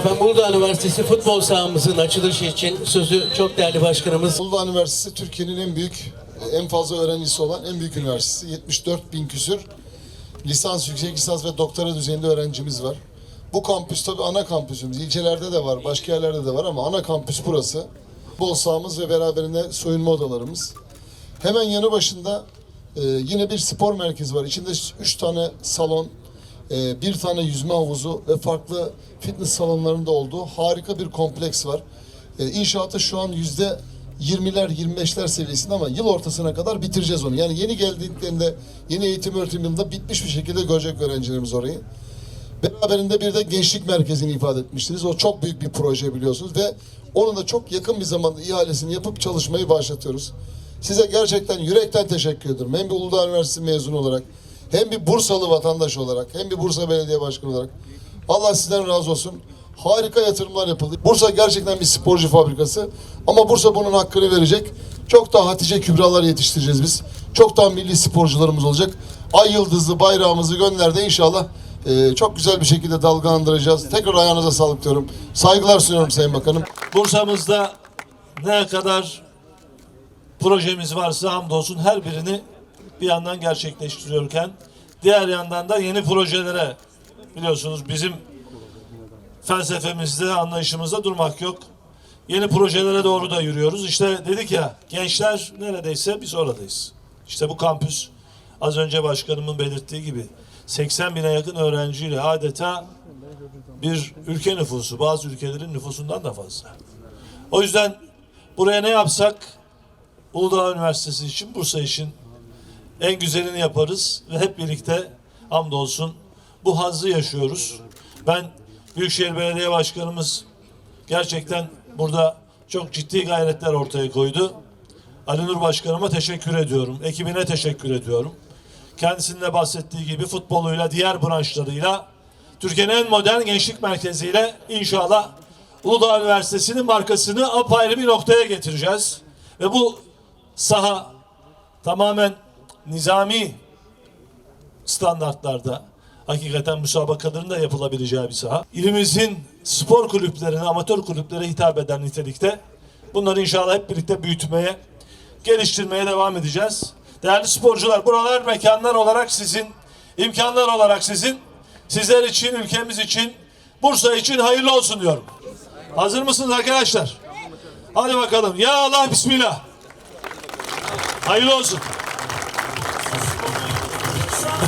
Efendim Uludağ Üniversitesi futbol sahamızın açılışı için sözü çok değerli başkanımız Uludağ Üniversitesi Türkiye'nin en büyük, en fazla öğrencisi olan en büyük üniversitesi. 74 bin küsür lisans, yüksek lisans ve doktora düzeyinde öğrencimiz var. Bu kampüs tabii ana kampüsümüz. İlçelerde de var, başka yerlerde de var ama ana kampüs burası. Bol sahamız ve beraberinde soyunma odalarımız. Hemen yanı başında e, yine bir spor merkezi var. İçinde üç tane salon, e, bir tane yüzme havuzu ve farklı fitness salonlarında olduğu harika bir kompleks var. E, inşaatı şu an yüzde 20'ler 25'ler seviyesinde ama yıl ortasına kadar bitireceğiz onu. Yani yeni geldiklerinde yeni eğitim öğretim yılında bitmiş bir şekilde görecek öğrencilerimiz orayı. Beraberinde bir de gençlik merkezini ifade etmiştiniz. O çok büyük bir proje biliyorsunuz ve onun da çok yakın bir zamanda ihalesini yapıp çalışmayı başlatıyoruz. Size gerçekten yürekten teşekkür ederim. Hem bir Uludağ Üniversitesi mezunu olarak, hem bir Bursalı vatandaş olarak, hem bir Bursa Belediye Başkanı olarak. Allah sizden razı olsun. Harika yatırımlar yapıldı. Bursa gerçekten bir sporcu fabrikası. Ama Bursa bunun hakkını verecek. Çok daha Hatice Kübralar yetiştireceğiz biz. Çok daha milli sporcularımız olacak. Ay yıldızlı bayrağımızı gönlerde inşallah e, çok güzel bir şekilde dalgalandıracağız. Tekrar ayağınıza sağlık diyorum. Saygılar sunuyorum Sayın Bakanım. Bursa'mızda ne kadar projemiz varsa hamdolsun her birini bir yandan gerçekleştiriyorken diğer yandan da yeni projelere biliyorsunuz bizim felsefemizde, anlayışımızda durmak yok. Yeni projelere doğru da yürüyoruz. İşte dedik ya gençler neredeyse biz oradayız. İşte bu kampüs az önce başkanımın belirttiği gibi 80 bine yakın öğrenciyle adeta bir ülke nüfusu, bazı ülkelerin nüfusundan da fazla. O yüzden buraya ne yapsak Uludağ Üniversitesi için, Bursa için en güzelini yaparız ve hep birlikte hamdolsun bu hazzı yaşıyoruz. Ben Büyükşehir Belediye Başkanımız gerçekten burada çok ciddi gayretler ortaya koydu. Ali Nur Başkanıma teşekkür ediyorum. Ekibine teşekkür ediyorum. Kendisinin de bahsettiği gibi futboluyla, diğer branşlarıyla Türkiye'nin en modern gençlik merkeziyle inşallah Uludağ Üniversitesi'nin markasını apayrı bir noktaya getireceğiz. Ve bu saha tamamen nizami standartlarda hakikaten müsabakaların da yapılabileceği bir saha. İlimizin spor kulüplerine, amatör kulüplere hitap eden nitelikte bunları inşallah hep birlikte büyütmeye, geliştirmeye devam edeceğiz. Değerli sporcular, buralar mekanlar olarak sizin, imkanlar olarak sizin, sizler için, ülkemiz için, Bursa için hayırlı olsun diyorum. Hazır mısınız arkadaşlar? Hadi bakalım. Ya Allah Bismillah. Hayırlı olsun.